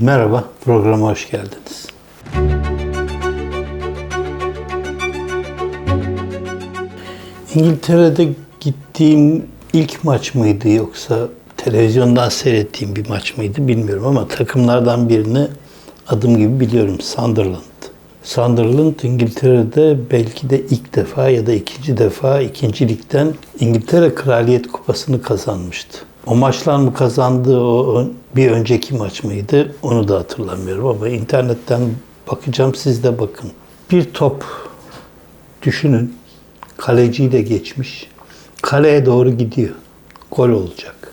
Merhaba, programa hoş geldiniz. İngiltere'de gittiğim ilk maç mıydı yoksa televizyondan seyrettiğim bir maç mıydı bilmiyorum ama takımlardan birini adım gibi biliyorum Sunderland. Sunderland İngiltere'de belki de ilk defa ya da ikinci defa ikinci ligden İngiltere Kraliyet Kupası'nı kazanmıştı. O maçlar mı kazandı, o bir önceki maç mıydı onu da hatırlamıyorum ama internetten bakacağım siz de bakın. Bir top düşünün kaleciyle geçmiş. Kaleye doğru gidiyor. Gol olacak.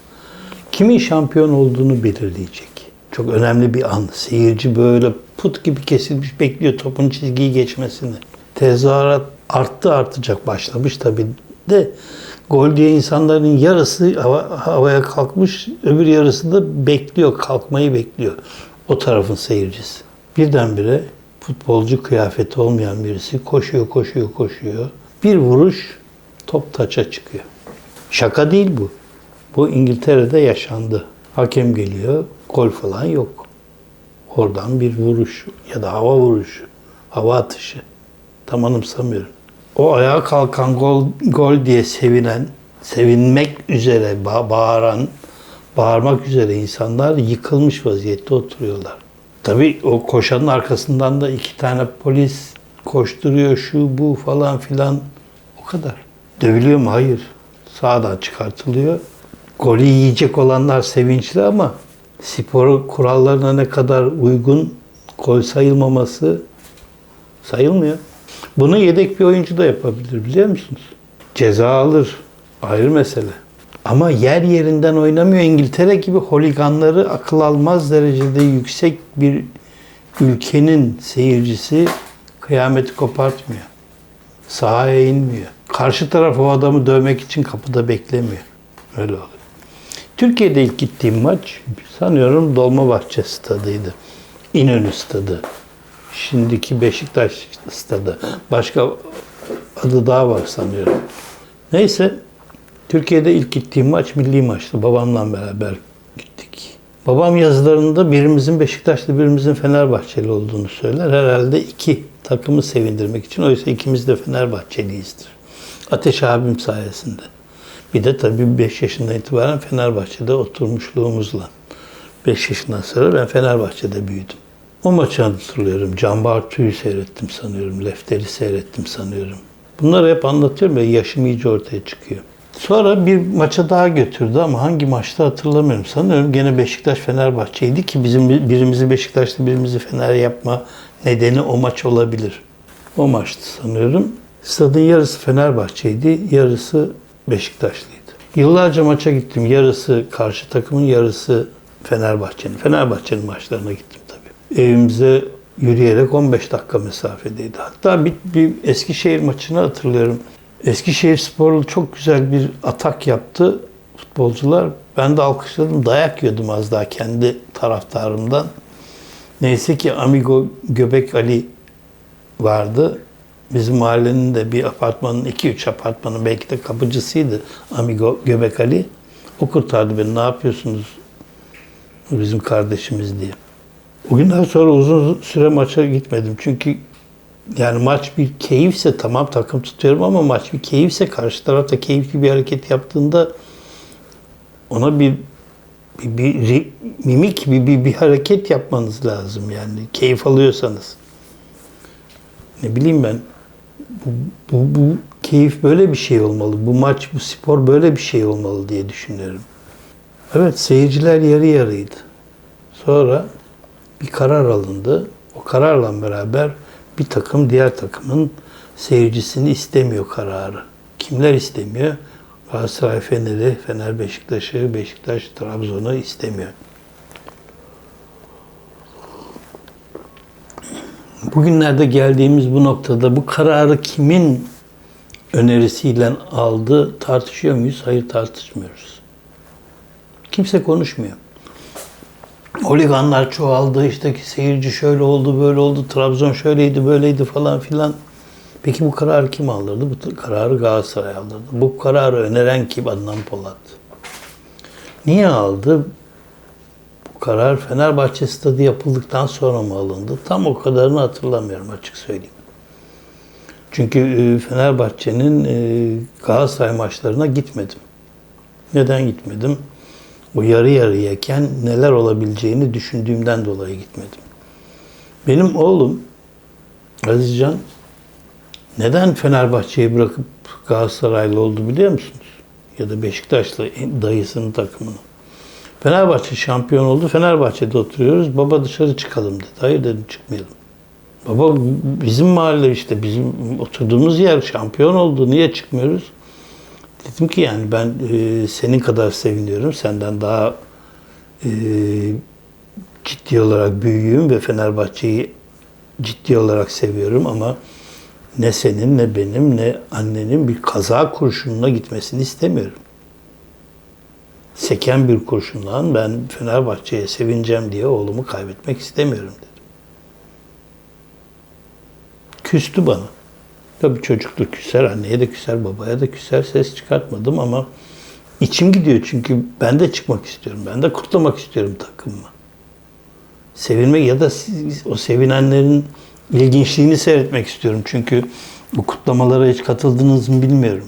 Kimin şampiyon olduğunu belirleyecek. Çok önemli bir an. Seyirci böyle put gibi kesilmiş bekliyor topun çizgiyi geçmesini. Tezahürat arttı artacak başlamış tabii de gol diye insanların yarısı hava- havaya kalkmış, öbür yarısı da bekliyor, kalkmayı bekliyor. O tarafın seyircisi. Birdenbire futbolcu kıyafeti olmayan birisi koşuyor, koşuyor, koşuyor. Bir vuruş top taça çıkıyor. Şaka değil bu. Bu İngiltere'de yaşandı. Hakem geliyor, gol falan yok. Oradan bir vuruş ya da hava vuruşu, hava atışı. Tam anımsamıyorum. O ayağa kalkan gol, gol diye sevinen, sevinmek üzere ba- bağıran, bağırmak üzere insanlar yıkılmış vaziyette oturuyorlar. Tabii o koşanın arkasından da iki tane polis koşturuyor şu bu falan filan. O kadar. Dövülüyor mu? Hayır. Sağdan çıkartılıyor. Golü yiyecek olanlar sevinçli ama spor kurallarına ne kadar uygun gol sayılmaması sayılmıyor. Bunu yedek bir oyuncu da yapabilir biliyor musunuz? Ceza alır. Ayrı mesele. Ama yer yerinden oynamıyor. İngiltere gibi holiganları akıl almaz derecede yüksek bir ülkenin seyircisi kıyameti kopartmıyor. Sahaya inmiyor. Karşı taraf o adamı dövmek için kapıda beklemiyor. Öyle oluyor. Türkiye'de ilk gittiğim maç sanıyorum Dolmabahçe stadıydı. İnönü stadı. Şimdiki Beşiktaş stadı. Başka adı daha var sanıyorum. Neyse Türkiye'de ilk gittiğim maç milli maçtı. Babamla beraber gittik. Babam yazılarında birimizin Beşiktaşlı birimizin Fenerbahçeli olduğunu söyler. Herhalde iki takımı sevindirmek için. Oysa ikimiz de Fenerbahçeliyizdir. Ateş abim sayesinde. Bir de tabii 5 yaşından itibaren Fenerbahçe'de oturmuşluğumuzla. 5 yaşından sonra ben Fenerbahçe'de büyüdüm. O maçı hatırlıyorum. Can Bartu'yu seyrettim sanıyorum. Lefter'i seyrettim sanıyorum. Bunları hep anlatıyorum ve yaşım iyice ortaya çıkıyor. Sonra bir maça daha götürdü ama hangi maçta hatırlamıyorum. Sanıyorum gene Beşiktaş Fenerbahçe'ydi ki bizim birimizi Beşiktaş'ta birimizi Fener yapma nedeni o maç olabilir. O maçtı sanıyorum. Stadın yarısı Fenerbahçe'ydi, yarısı Beşiktaşlıydı. Yıllarca maça gittim. Yarısı karşı takımın, yarısı Fenerbahçe'nin. Fenerbahçe'nin maçlarına gittim. Evimize yürüyerek 15 dakika mesafedeydi. Hatta bir, bir Eskişehir maçını hatırlıyorum. Eskişehir Sporlu çok güzel bir atak yaptı futbolcular. Ben de alkışladım. Dayak yiyordum az daha kendi taraftarımdan. Neyse ki Amigo Göbek Ali vardı. Bizim mahallenin de bir apartmanın, 2-3 apartmanın belki de kapıcısıydı Amigo Göbek Ali. O kurtardı beni. Ne yapıyorsunuz bizim kardeşimiz diye. O günden sonra uzun süre maça gitmedim. Çünkü yani maç bir keyifse tamam takım tutuyorum ama maç bir keyifse karşı tarafta keyifli bir hareket yaptığında ona bir bir, bir ri- mimik bir, bir, bir hareket yapmanız lazım yani keyif alıyorsanız. Ne bileyim ben bu, bu, bu keyif böyle bir şey olmalı. Bu maç, bu spor böyle bir şey olmalı diye düşünüyorum. Evet seyirciler yarı yarıydı. Sonra bir karar alındı. O kararla beraber bir takım diğer takımın seyircisini istemiyor kararı. Kimler istemiyor? Galatasaray Fener'i, Fener Beşiktaş'ı, Beşiktaş Trabzon'u istemiyor. Bugünlerde geldiğimiz bu noktada bu kararı kimin önerisiyle aldı tartışıyor muyuz? Hayır tartışmıyoruz. Kimse konuşmuyor. Holiganlar çoğaldı, işte ki seyirci şöyle oldu, böyle oldu, Trabzon şöyleydi, böyleydi falan filan. Peki bu kararı kim aldırdı? Bu kararı Galatasaray aldırdı. Bu kararı öneren kim? Adnan Polat. Niye aldı? Bu karar Fenerbahçe stadı yapıldıktan sonra mı alındı? Tam o kadarını hatırlamıyorum açık söyleyeyim. Çünkü e, Fenerbahçe'nin e, Galatasaray maçlarına gitmedim. Neden gitmedim? O yarı yarıyayken neler olabileceğini düşündüğümden dolayı gitmedim. Benim oğlum Azizcan neden Fenerbahçe'yi bırakıp Galatasaraylı oldu biliyor musunuz? Ya da Beşiktaşlı dayısının takımını. Fenerbahçe şampiyon oldu. Fenerbahçe'de oturuyoruz. Baba dışarı çıkalım dedi. Hayır dedim çıkmayalım. Baba bizim mahalle işte bizim oturduğumuz yer şampiyon oldu. Niye çıkmıyoruz? Dedim ki yani ben e, senin kadar seviniyorum. Senden daha e, ciddi olarak büyüğüm ve Fenerbahçe'yi ciddi olarak seviyorum ama ne senin ne benim ne annenin bir kaza kurşununa gitmesini istemiyorum. Seken bir kurşunla ben Fenerbahçe'ye sevineceğim diye oğlumu kaybetmek istemiyorum dedim. Küstü bana. Tabii çocuktur küser, anneye de küser, babaya da küser. Ses çıkartmadım ama içim gidiyor çünkü ben de çıkmak istiyorum. Ben de kutlamak istiyorum takımımı. Sevinmek ya da o sevinenlerin ilginçliğini seyretmek istiyorum. Çünkü bu kutlamalara hiç katıldınız mı bilmiyorum.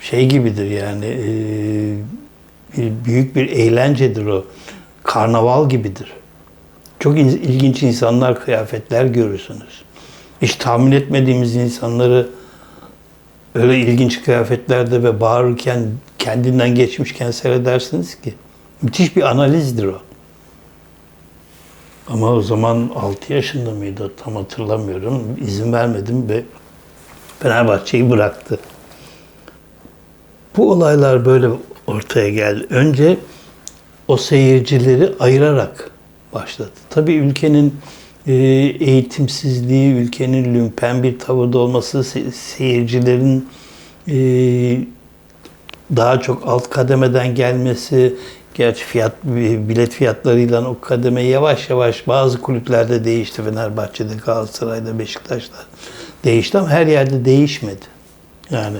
Şey gibidir yani bir büyük bir eğlencedir o. Karnaval gibidir. Çok ilginç insanlar, kıyafetler görürsünüz. Hiç tahmin etmediğimiz insanları öyle ilginç kıyafetlerde ve bağırırken kendinden geçmişken seyredersiniz ki. Müthiş bir analizdir o. Ama o zaman 6 yaşında mıydı tam hatırlamıyorum. İzin vermedim ve Fenerbahçe'yi bıraktı. Bu olaylar böyle ortaya geldi. Önce o seyircileri ayırarak başladı. Tabii ülkenin eğitimsizliği, ülkenin lümpen bir tavırda olması, seyircilerin e, daha çok alt kademeden gelmesi, gerçi fiyat bilet fiyatlarıyla o kademe yavaş yavaş bazı kulüplerde değişti. Fenerbahçe'de, Galatasaray'da, Beşiktaş'ta değişti ama her yerde değişmedi. Yani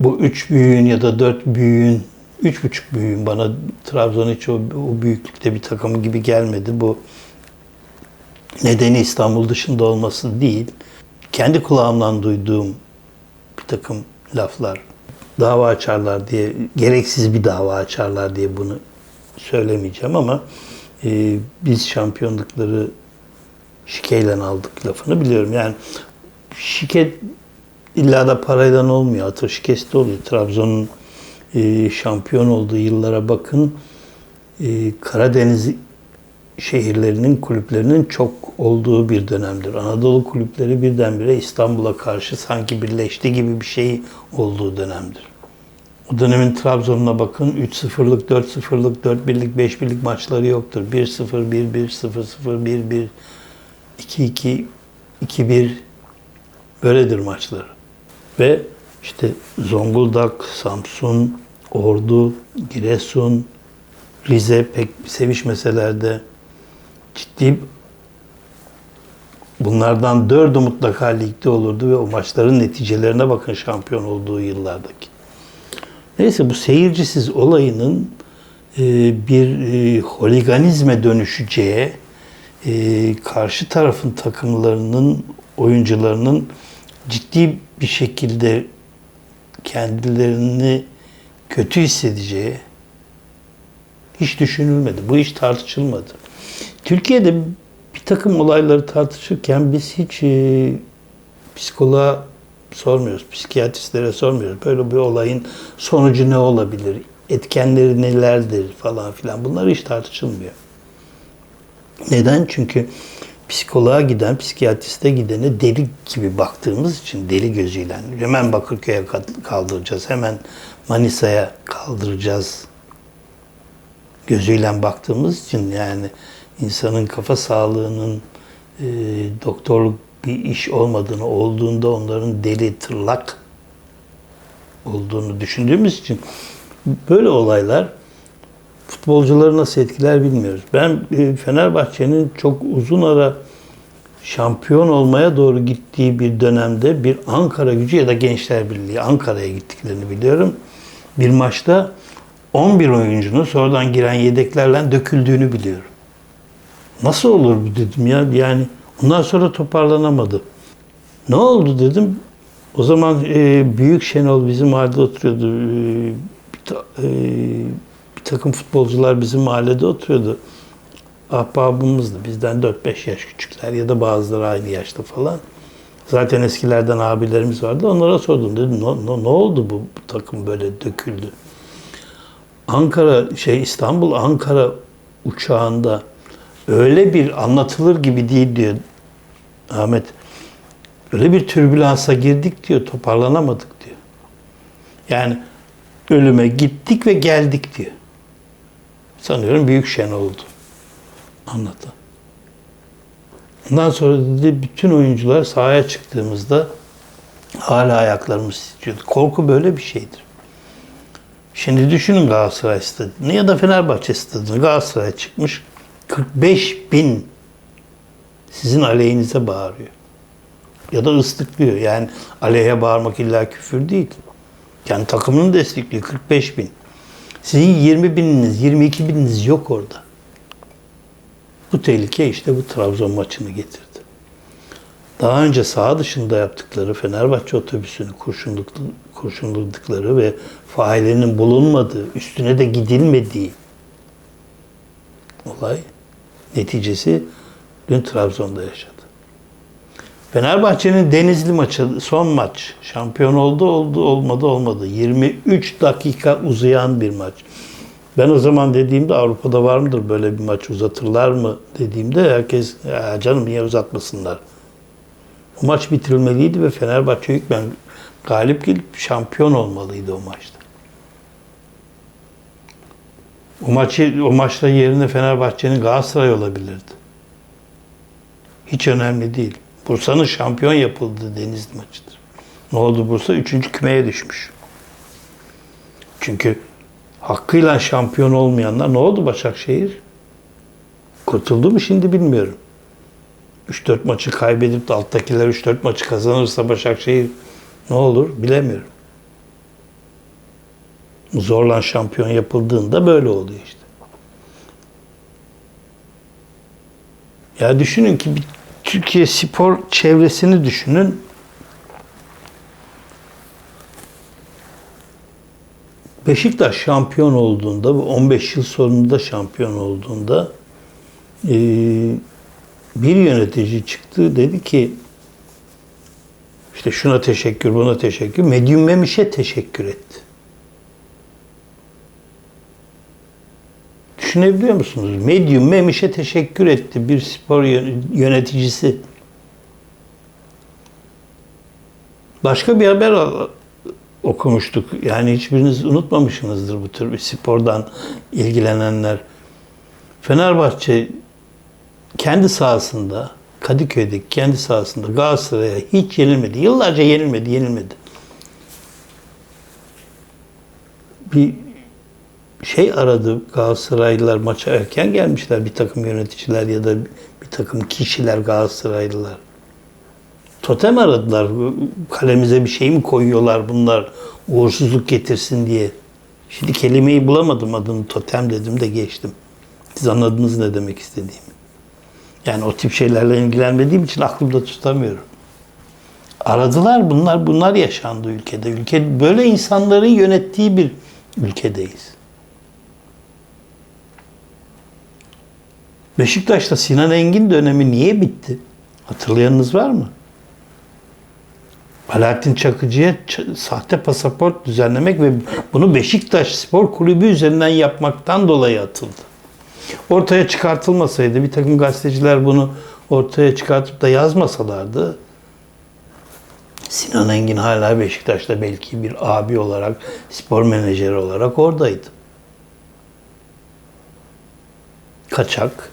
bu üç büyüğün ya da dört büyüğün, üç buçuk büyüğün bana Trabzon hiç o, o büyüklükte bir takım gibi gelmedi. Bu nedeni İstanbul dışında olması değil. Kendi kulağımdan duyduğum bir takım laflar dava açarlar diye, gereksiz bir dava açarlar diye bunu söylemeyeceğim ama e, biz şampiyonlukları şikeyle aldık lafını biliyorum. Yani şike illa da parayla olmuyor. Atır şikesi de oluyor. Trabzon'un e, şampiyon olduğu yıllara bakın. E, Karadeniz şehirlerinin, kulüplerinin çok olduğu bir dönemdir. Anadolu kulüpleri birdenbire İstanbul'a karşı sanki birleşti gibi bir şey olduğu dönemdir. O dönemin Trabzon'una bakın 3-0'lık, 4-0'lık, 4-1'lik, 5-1'lik maçları yoktur. 1-0, 1-1, 0-0, 1-1, 2-2, 2-1 böyledir maçları. Ve işte Zonguldak, Samsun, Ordu, Giresun, Rize pek sevişmeselerde ciddi bunlardan dördü mutlaka ligde olurdu ve o maçların neticelerine bakın şampiyon olduğu yıllardaki. Neyse bu seyircisiz olayının e, bir e, holiganizme dönüşeceği, e, karşı tarafın takımlarının, oyuncularının ciddi bir şekilde kendilerini kötü hissedeceği hiç düşünülmedi. Bu hiç tartışılmadı. Türkiye'de bir takım olayları tartışırken biz hiç e, psikoloğa sormuyoruz, psikiyatristlere sormuyoruz. Böyle bir olayın sonucu ne olabilir, etkenleri nelerdir falan filan bunlar hiç tartışılmıyor. Neden? Çünkü psikoloğa giden, psikiyatriste gidene deli gibi baktığımız için deli gözüyle hemen Bakırköy'e kaldıracağız, hemen Manisa'ya kaldıracağız gözüyle baktığımız için yani insanın kafa sağlığının e, doktorluk bir iş olmadığını, olduğunda onların deli, tırlak olduğunu düşündüğümüz için böyle olaylar futbolcuları nasıl etkiler bilmiyoruz. Ben e, Fenerbahçe'nin çok uzun ara şampiyon olmaya doğru gittiği bir dönemde bir Ankara gücü ya da Gençler Birliği Ankara'ya gittiklerini biliyorum. Bir maçta 11 oyuncunun sonradan giren yedeklerle döküldüğünü biliyorum. Nasıl olur bu dedim ya yani ondan sonra toparlanamadı. Ne oldu dedim. O zaman e, Büyük Şenol bizim mahallede oturuyordu. E, bir, ta- e, bir takım futbolcular bizim mahallede oturuyordu. Ahbabımızdı. Bizden 4-5 yaş küçükler ya da bazıları aynı yaşta falan. Zaten eskilerden abilerimiz vardı. Onlara sordum. Dedim ne, ne, ne oldu bu, bu takım böyle döküldü? Ankara şey İstanbul Ankara uçağında öyle bir anlatılır gibi değil diyor Ahmet. Öyle bir türbülansa girdik diyor, toparlanamadık diyor. Yani ölüme gittik ve geldik diyor. Sanıyorum büyük şen oldu. Anlatan. Ondan sonra dedi bütün oyuncular sahaya çıktığımızda hala ayaklarımız titriyordu. Korku böyle bir şeydir. Şimdi düşünün Galatasaray stadını ya da Fenerbahçe stadını. Galatasaray çıkmış 45 bin sizin aleyhinize bağırıyor. Ya da ıslıklıyor. Yani aleyhe bağırmak illa küfür değil. Yani takımını destekliyor 45 bin. Sizin 20 bininiz, 22 bininiz yok orada. Bu tehlike işte bu Trabzon maçını getirdi. Daha önce saha dışında yaptıkları Fenerbahçe otobüsünü kurşunladıkları ve failinin bulunmadığı, üstüne de gidilmediği olay neticesi dün Trabzon'da yaşadı. Fenerbahçe'nin Denizli maçı son maç. Şampiyon oldu oldu olmadı olmadı. 23 dakika uzayan bir maç. Ben o zaman dediğimde Avrupa'da var mıdır böyle bir maç uzatırlar mı dediğimde herkes ya canım niye uzatmasınlar. O maç bitirilmeliydi ve Fenerbahçe hükmen galip gelip şampiyon olmalıydı o maçta. O maçı o maçta yerine Fenerbahçe'nin Galatasaray olabilirdi. Hiç önemli değil. Bursa'nın şampiyon yapıldığı Denizli maçıdır. Ne oldu Bursa? Üçüncü kümeye düşmüş. Çünkü hakkıyla şampiyon olmayanlar ne oldu Başakşehir? Kurtuldu mu şimdi bilmiyorum. 3-4 maçı kaybedip de alttakiler 3-4 maçı kazanırsa Başakşehir ne olur bilemiyorum. Zorlan şampiyon yapıldığında böyle oluyor işte. Ya düşünün ki bir Türkiye spor çevresini düşünün. Beşiktaş şampiyon olduğunda, bu 15 yıl sonunda şampiyon olduğunda eee, bir yönetici çıktı dedi ki işte şuna teşekkür, buna teşekkür. Medyum Memiş'e teşekkür etti. Düşünebiliyor musunuz? Medyum Memiş'e teşekkür etti bir spor yön- yöneticisi. Başka bir haber okumuştuk. Yani hiçbiriniz unutmamışsınızdır bu tür bir spordan ilgilenenler. Fenerbahçe kendi sahasında, Kadıköy'deki kendi sahasında Galatasaray'a hiç yenilmedi. Yıllarca yenilmedi, yenilmedi. Bir şey aradı Galatasaraylılar maça erken gelmişler bir takım yöneticiler ya da bir takım kişiler Galatasaraylılar. Totem aradılar. Kalemize bir şey mi koyuyorlar bunlar uğursuzluk getirsin diye. Şimdi kelimeyi bulamadım adını totem dedim de geçtim. Siz anladınız ne demek istediğimi. Yani o tip şeylerle ilgilenmediğim için aklımda tutamıyorum. Aradılar bunlar bunlar yaşandı ülkede. Ülke böyle insanların yönettiği bir ülkedeyiz. Beşiktaş'ta Sinan Engin dönemi niye bitti? Hatırlayanınız var mı? Alaaddin Çakıcı'ya sahte pasaport düzenlemek ve bunu Beşiktaş Spor Kulübü üzerinden yapmaktan dolayı atıldı. Ortaya çıkartılmasaydı, bir takım gazeteciler bunu ortaya çıkartıp da yazmasalardı, Sinan Engin hala Beşiktaş'ta belki bir abi olarak, spor menajeri olarak oradaydı. Kaçak,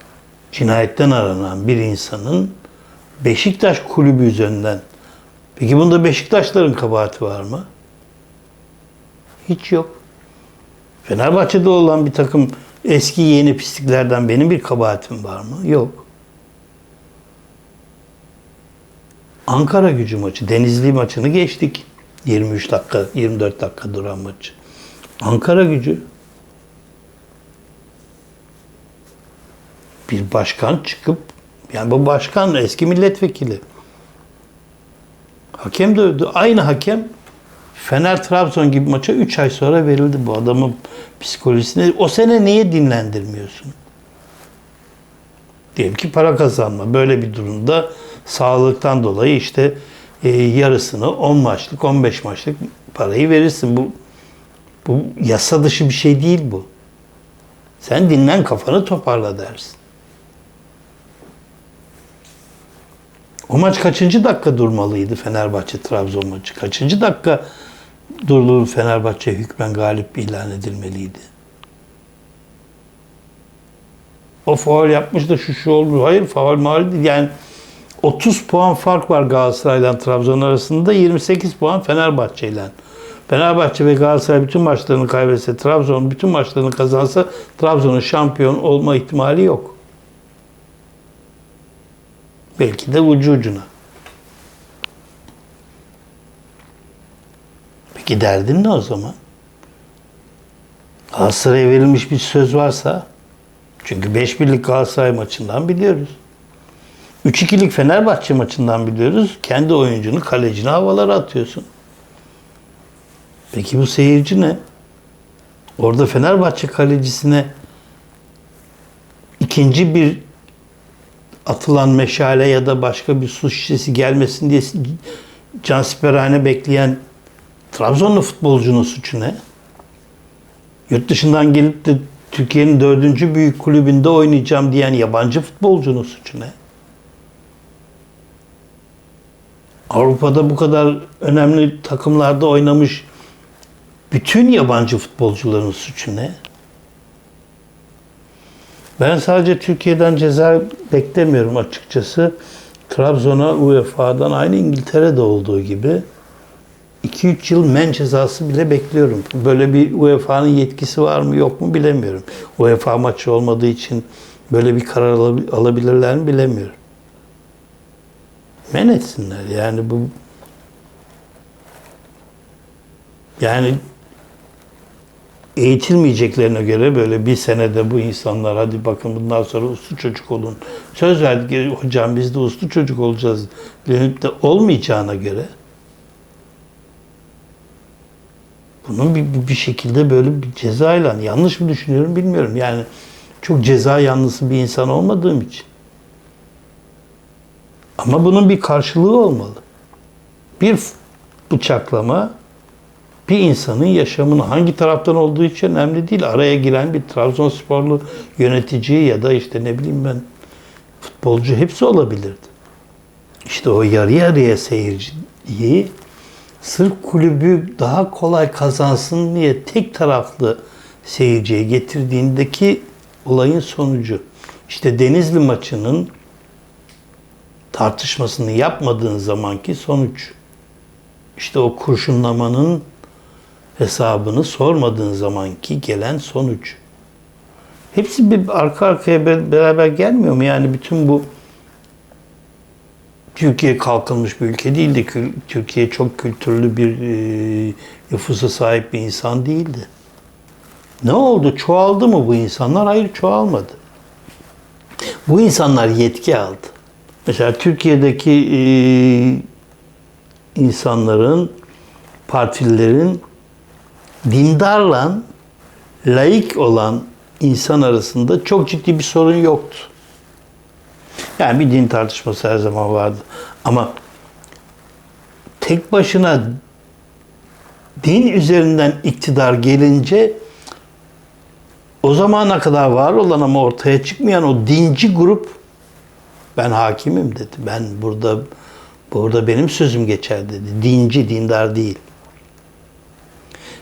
cinayetten aranan bir insanın Beşiktaş kulübü üzerinden Peki bunda Beşiktaşların kabahati var mı? Hiç yok. Fenerbahçe'de olan bir takım eski yeni pisliklerden benim bir kabahatim var mı? Yok. Ankara gücü maçı, Denizli maçını geçtik. 23 dakika, 24 dakika duran maçı. Ankara gücü bir başkan çıkıp yani bu başkan eski milletvekili. Hakem dövdü. Aynı hakem Fener Trabzon gibi maça 3 ay sonra verildi bu adamın psikolojisine. O sene niye dinlendirmiyorsun? Diyelim ki para kazanma. Böyle bir durumda sağlıktan dolayı işte e, yarısını 10 maçlık, 15 maçlık parayı verirsin. Bu bu yasa dışı bir şey değil bu. Sen dinlen kafanı toparla dersin. O maç kaçıncı dakika durmalıydı Fenerbahçe Trabzon maçı? Kaçıncı dakika durulur Fenerbahçe hükmen galip ilan edilmeliydi? O faul yapmış da şu şu oldu. Hayır faul maul değil. Yani 30 puan fark var Galatasaray'la Trabzon arasında. 28 puan Fenerbahçe ile. Fenerbahçe ve Galatasaray bütün maçlarını kaybetse, Trabzon bütün maçlarını kazansa Trabzon'un şampiyon olma ihtimali yok. Belki de ucu ucuna. Peki derdin ne o zaman? Galatasaray'a verilmiş bir söz varsa çünkü 5 birlik Galatasaray maçından biliyoruz. 3-2'lik Fenerbahçe maçından biliyoruz. Kendi oyuncunu kalecine havalara atıyorsun. Peki bu seyirci ne? Orada Fenerbahçe kalecisine ikinci bir atılan meşale ya da başka bir su şişesi gelmesin diye cansiperhane bekleyen Trabzonlu futbolcunun suçu ne? Yurt dışından gelip de Türkiye'nin dördüncü büyük kulübünde oynayacağım diyen yabancı futbolcunun suçu ne? Avrupa'da bu kadar önemli takımlarda oynamış bütün yabancı futbolcuların suçu ne? Ben sadece Türkiye'den ceza beklemiyorum açıkçası. Trabzon'a UEFA'dan aynı İngiltere'de olduğu gibi 2-3 yıl men cezası bile bekliyorum. Böyle bir UEFA'nın yetkisi var mı yok mu bilemiyorum. UEFA maçı olmadığı için böyle bir karar alabilirler mi bilemiyorum. Men etsinler yani bu yani eğitilmeyeceklerine göre böyle bir senede bu insanlar hadi bakın bundan sonra uslu çocuk olun. Söz verdik hocam biz de uslu çocuk olacağız. Denip de olmayacağına göre bunun bir, bir şekilde böyle bir cezayla yanlış mı düşünüyorum bilmiyorum. Yani çok ceza yanlısı bir insan olmadığım için. Ama bunun bir karşılığı olmalı. Bir bıçaklama bir insanın yaşamını hangi taraftan olduğu için önemli değil. Araya giren bir Trabzonsporlu yönetici ya da işte ne bileyim ben futbolcu hepsi olabilirdi. İşte o yarı yarıya seyirciyi sırf kulübü daha kolay kazansın diye tek taraflı seyirciye getirdiğindeki olayın sonucu. İşte Denizli maçının tartışmasını yapmadığın zamanki sonuç. İşte o kurşunlamanın hesabını sormadığın zamanki gelen sonuç. Hepsi bir arka arkaya beraber gelmiyor mu? Yani bütün bu Türkiye kalkınmış bir ülke değildi. Türkiye çok kültürlü bir e, nüfusa sahip bir insan değildi. Ne oldu? Çoğaldı mı bu insanlar? Hayır çoğalmadı. Bu insanlar yetki aldı. Mesela Türkiye'deki e, insanların, partililerin dindarla laik olan insan arasında çok ciddi bir sorun yoktu. Yani bir din tartışması her zaman vardı. Ama tek başına din üzerinden iktidar gelince o zamana kadar var olan ama ortaya çıkmayan o dinci grup ben hakimim dedi. Ben burada burada benim sözüm geçer dedi. Dinci, dindar değil.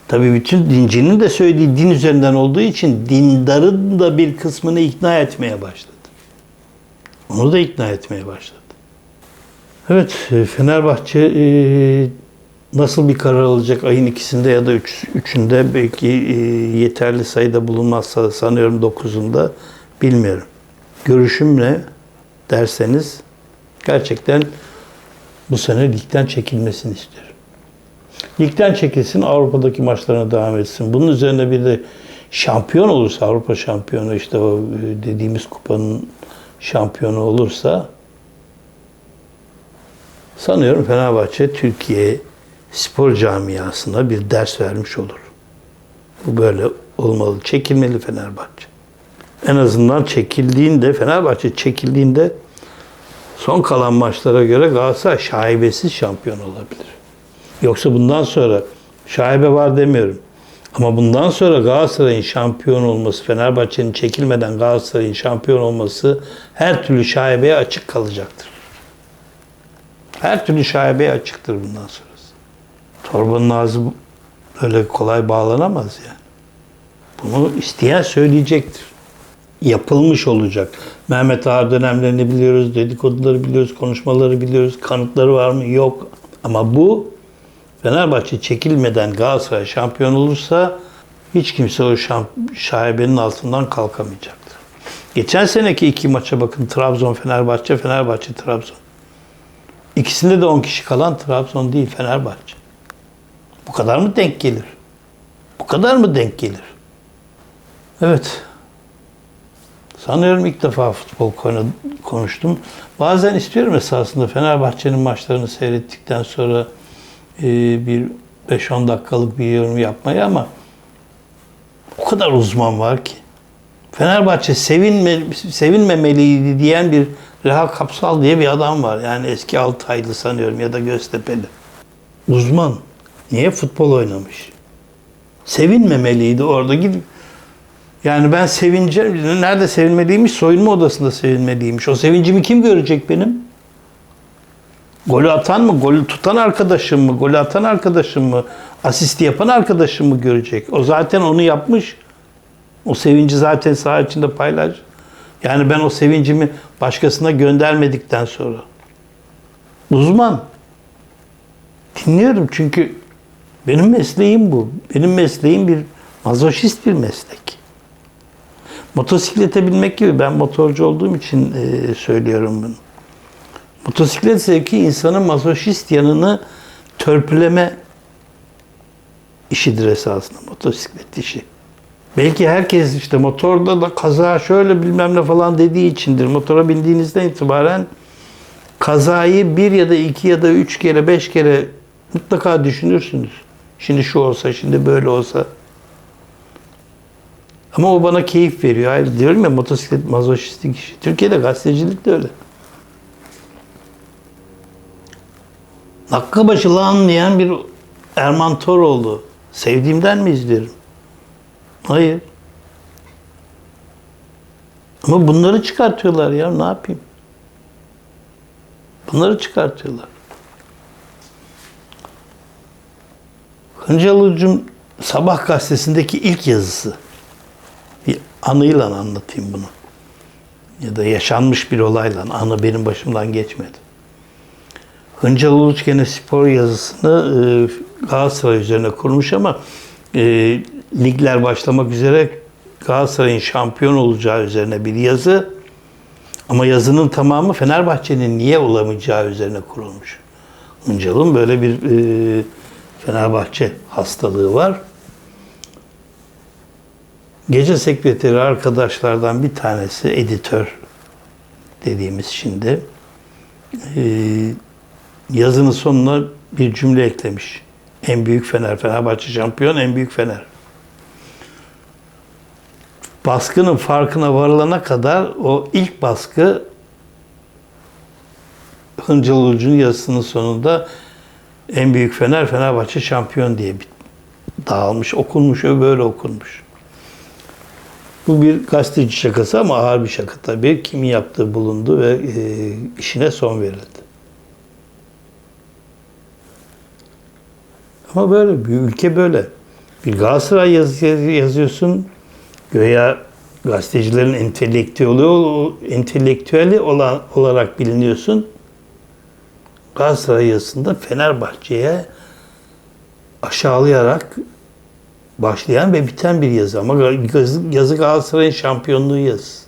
Tabii bütün dincinin de söylediği din üzerinden olduğu için dindarın da bir kısmını ikna etmeye başladı. Onu da ikna etmeye başladı. Evet, e, Fenerbahçe e, nasıl bir karar alacak ayın ikisinde ya da üç, üçünde belki e, yeterli sayıda bulunmazsa sanıyorum dokuzunda bilmiyorum. Görüşüm ne derseniz gerçekten bu sene ligden çekilmesini istiyorum. Ligden çekilsin, Avrupa'daki maçlarına devam etsin. Bunun üzerine bir de şampiyon olursa Avrupa şampiyonu işte o e, dediğimiz kupanın şampiyonu olursa sanıyorum Fenerbahçe Türkiye spor camiasına bir ders vermiş olur. Bu böyle olmalı. Çekilmeli Fenerbahçe. En azından çekildiğinde Fenerbahçe çekildiğinde son kalan maçlara göre Galatasaray şaibesiz şampiyon olabilir. Yoksa bundan sonra şaibe var demiyorum. Ama bundan sonra Galatasaray'ın şampiyon olması, Fenerbahçe'nin çekilmeden Galatasaray'ın şampiyon olması her türlü şaibeye açık kalacaktır. Her türlü şaibeye açıktır bundan sonrası. Torbanın ağzı öyle kolay bağlanamaz yani. Bunu isteyen söyleyecektir. Yapılmış olacak. Mehmet Ağar dönemlerini biliyoruz, dedikoduları biliyoruz, konuşmaları biliyoruz, kanıtları var mı? Yok. Ama bu Fenerbahçe çekilmeden Galatasaray şampiyon olursa hiç kimse o şamp- şaibenin altından kalkamayacaktır. Geçen seneki iki maça bakın. Trabzon, Fenerbahçe, Fenerbahçe, Trabzon. İkisinde de 10 kişi kalan Trabzon değil, Fenerbahçe. Bu kadar mı denk gelir? Bu kadar mı denk gelir? Evet. Sanıyorum ilk defa futbol konu- konuştum. Bazen istiyorum esasında Fenerbahçe'nin maçlarını seyrettikten sonra bir 5-10 dakikalık bir yorum yapmayı ama o kadar uzman var ki. Fenerbahçe sevinme, sevinmemeliydi diyen bir Reha Kapsal diye bir adam var. Yani eski Altaylı sanıyorum ya da Göztepe'li. Uzman. Niye futbol oynamış? Sevinmemeliydi orada gidip yani ben sevineceğim. Nerede sevinmeliymiş? Soyunma odasında sevinmeliymiş. O sevincimi kim görecek benim? Golü atan mı? Golü tutan arkadaşım mı? Golü atan arkadaşım mı? Asisti yapan arkadaşım mı görecek? O zaten onu yapmış. O sevinci zaten saha içinde paylaş. Yani ben o sevincimi başkasına göndermedikten sonra. Uzman. Dinliyorum çünkü benim mesleğim bu. Benim mesleğim bir mazoşist bir meslek. Motosiklete binmek gibi ben motorcu olduğum için söylüyorum bunu. Motosiklet zevki insanın mazoşist yanını törpüleme işidir esasında motosiklet işi. Belki herkes işte motorda da kaza şöyle bilmem ne falan dediği içindir. Motora bindiğinizden itibaren kazayı bir ya da iki ya da üç kere beş kere mutlaka düşünürsünüz. Şimdi şu olsa, şimdi böyle olsa. Ama o bana keyif veriyor. Hayır diyorum ya motosiklet mazoşistik işi. Türkiye'de gazetecilik de öyle. Dakikabaşı lan diyen bir Erman Toroğlu. Sevdiğimden mi izlerim? Hayır. Ama bunları çıkartıyorlar ya ne yapayım? Bunları çıkartıyorlar. Hıncalıcım Sabah gazetesindeki ilk yazısı. Bir anıyla anlatayım bunu. Ya da yaşanmış bir olayla. Anı benim başımdan geçmedi. Hıncal Uluç gene spor yazısını e, Galatasaray üzerine kurmuş ama e, ligler başlamak üzere Galatasaray'ın şampiyon olacağı üzerine bir yazı. Ama yazının tamamı Fenerbahçe'nin niye olamayacağı üzerine kurulmuş. Hıncal'ın böyle bir e, Fenerbahçe hastalığı var. Gece sekreteri arkadaşlardan bir tanesi editör dediğimiz şimdi e, yazının sonuna bir cümle eklemiş. En büyük Fener, Fenerbahçe şampiyon, en büyük Fener. Baskının farkına varılana kadar o ilk baskı Hıncal Ulucu'nun yazısının sonunda en büyük Fener, Fenerbahçe şampiyon diye bir dağılmış, okunmuş, böyle okunmuş. Bu bir gazeteci şakası ama ağır bir şaka tabii. Kimin yaptığı bulundu ve e, işine son verildi. Ama böyle bir ülke böyle. Bir Galatasaray yaz, yazıyorsun. Göya gazetecilerin entelektüeli, entelektüeli olan, olarak biliniyorsun. Galatasaray yazısında Fenerbahçe'ye aşağılayarak başlayan ve biten bir yazı. Ama yazı, yazı Galatasaray'ın şampiyonluğu yazısı.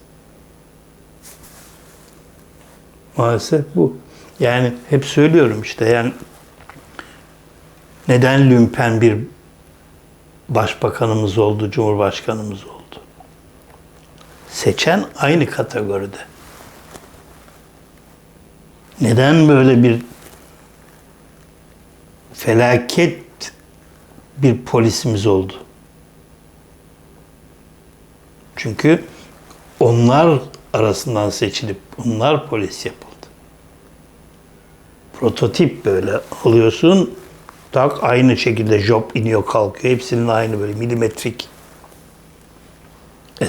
Maalesef bu. Yani hep söylüyorum işte yani neden lümpen bir başbakanımız oldu, cumhurbaşkanımız oldu. Seçen aynı kategoride. Neden böyle bir felaket bir polisimiz oldu? Çünkü onlar arasından seçilip onlar polis yapıldı. Prototip böyle alıyorsun, tak aynı şekilde job iniyor kalkıyor. Hepsinin aynı böyle milimetrik.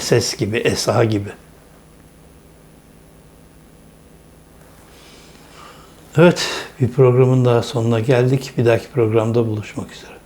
SS gibi, SA gibi. Evet, bir programın daha sonuna geldik. Bir dahaki programda buluşmak üzere.